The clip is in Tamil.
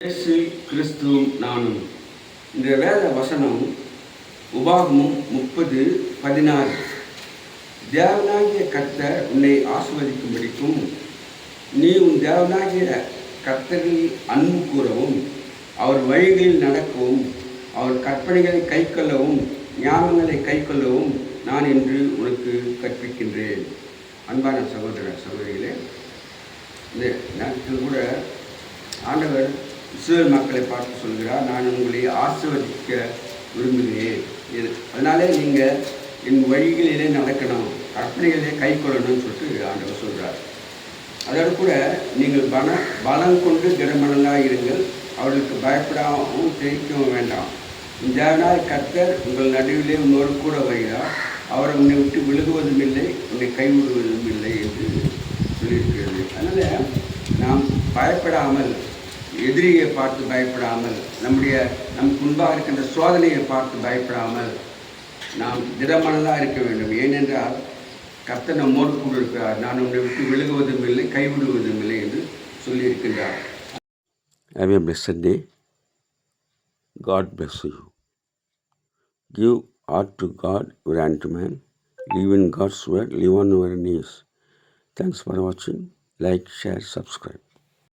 இயேசு கிறிஸ்துவும் நானும். இந்த வேத வசனம் உபாகமும் முப்பது பதினாறு. தேவனாகிய கர்த்தர் உன்னை ஆசிர்வதிக்கும்படிக்கும் நீ உன் தேவனாகிய கர்த்தரில் அன்பு கூறவும் அவர் வழிகளில் நடக்கவும் அவர் கற்பனைகளை கைக்கொள்ளவும் ஞானங்களை கைக்கொள்ளவும் நான் இன்று உனக்கு கற்பிக்கின்றேன். அன்பான சகோதர சகோதரிகளே இந்த நேரத்தில் கூட ஆண்டவர் இஸ்ரேல் மக்களை பார்த்து சொல்கிறார் நான் உங்களை ஆசிர்வதிக்க விரும்புகிறேன். இது. அதனாலே நீங்கள் என் வழிகளிலே நடக்கணும் கற்பனைகளிலே கை கொள்ளணும்னு சொல்லிட்டு ஆண்டவர் சொல்கிறார் அதோடு கூட நீங்கள் பல பலம் கொண்டு திடமனலாக இருங்கள். அவர்களுக்கு பயப்படாமல் தெரிவிக்கவும் வேண்டாம். இந்த நாள் கர்த்தர் உங்கள் நடுவிலே உன்னோடு கூட வருகிறார். அவர் உன்னை விட்டு விழுகுவதும் இல்லை உன்னை கைவிடுவதும் இல்லை என்று சொல்லியிருக்கிறது. அதனால் நாம் பயப்படாமல் எதிரியை பார்த்து பயப்படாமல் நம்முடைய நம் முன்பாக இருக்கின்ற சோதனையை பார்த்து பயப்படாமல் நாம் திடமனதாக இருக்க வேண்டும் ஏனென்றால் கர்த்தர் நம்மோடு கூட இருக்கிறார் நான் உன்னை விட்டு விழுகுவதும் இல்லை கைவிடுவதும் இல்லை என்று சொல்லியிருக்கின்றார் I a blessed day God bless you give heart to God your hand to man. Live in God's word, live on your knees. Thanks for watching. Like.